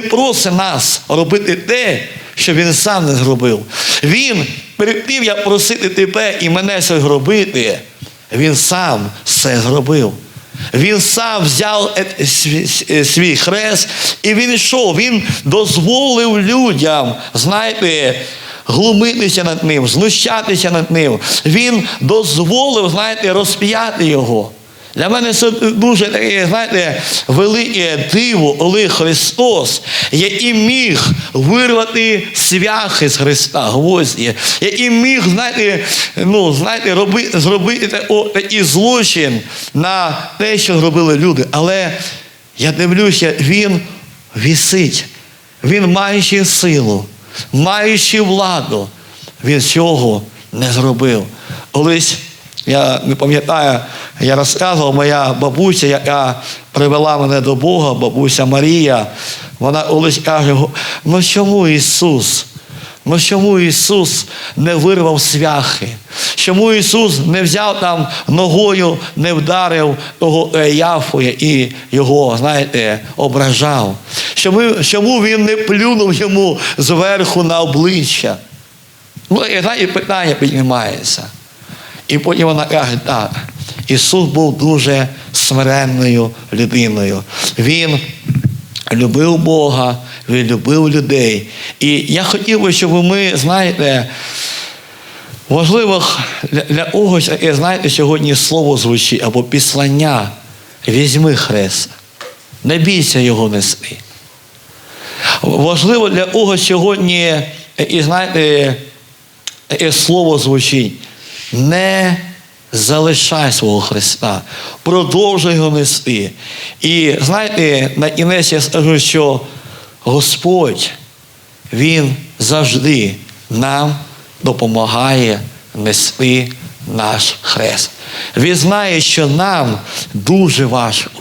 просить нас робити те, що він сам не зробив. Він перед як просити тебе і мене це зробити, він сам все зробив. Він сам взяв е- е, свій хрест і він йшов. Він дозволив людям, знаєте, глумитися над ним, знущатися над ним. Він дозволив, знаєте, розп'яти його. Для мене це дуже таке, знаєте, велике диво, коли Христос, який міг вирвати свяхи з Христа, гвозді, який міг, знаєте, ну, знаєте, роби, зробити такий злочин на те, що зробили люди. Але я дивлюся, він вісить, він маючи силу, маючи владу, він цього не зробив. Колись я не пам'ятаю, я розказував, моя бабуся, яка привела мене до Бога, бабуся Марія, вона колись каже: ну чому Ісус? Ну чому Ісус не вирвав свяхи? Чому Ісус не взяв там ногою, не вдарив того Яфу і його, знаєте, ображав? Чому, чому Він не плюнув йому зверху на обличчя? Ну, і знаєте, питання піднімається. І потім вона каже, так, Ісус був дуже смиренною людиною. Він любив Бога, він любив людей. І я хотів би, щоб ми, знаєте, важливо для, когось, знаєте, сьогодні слово звучить або післання. Візьми хрест, не бійся його нести. Важливо для когось сьогодні, і знаєте, таке слово звучить. Не залишай свого Христа, продовжуй його нести. І знаєте, на кінець я скажу, що Господь, Він завжди нам допомагає нести наш хрест. Він знає, що нам дуже важко.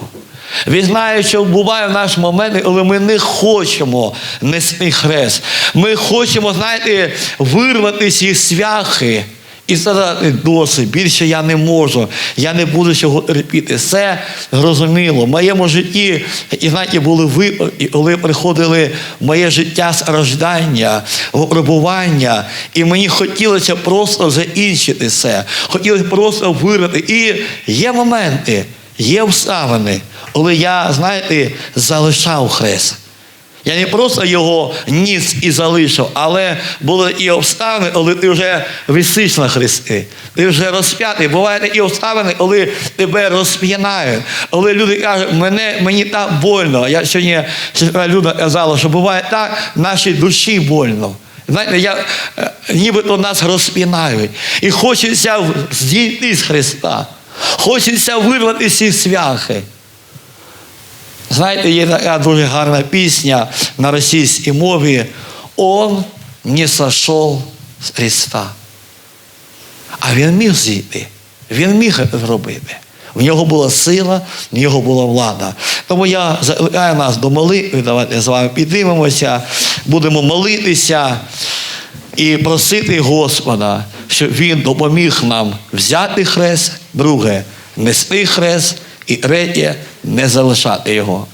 Він знає, що буває в наш момент, коли ми не хочемо нести хрест. Ми хочемо, знаєте, вирвати ці свяхи і сказати, досить, більше я не можу, я не буду цього терпіти. Все зрозуміло. В моєму житті, і знаєте, були випадки, коли приходили в моє життя страждання, випробування, і мені хотілося просто закінчити все. Хотілося просто вирвати. І є моменти, є обставини, коли я, знаєте, залишав хрест. Я не просто його ніс і залишив, але були і обставини, коли ти вже висиш на хресті. Ти вже розп'ятий. Бувають такі обставини, коли тебе розп'янають. Коли люди кажуть, мене, мені так больно. Я сьогодні Люда казала, що буває так, нашій душі больно. Знаєте, я, е, нібито нас розпінають. І хочеться зійти з Христа. Хочеться вирвати всі свяхи. Знаєте, є така дуже гарна пісня на російській мові Он не сошов з Христа. А він міг зійти, він міг це зробити. В нього була сила, в нього була влада. Тому я закликаю нас до молитви, давайте з вами підіймемося, будемо молитися і просити Господа, щоб Він допоміг нам взяти хрест, друге, нести хрест, і третє, не залишати його.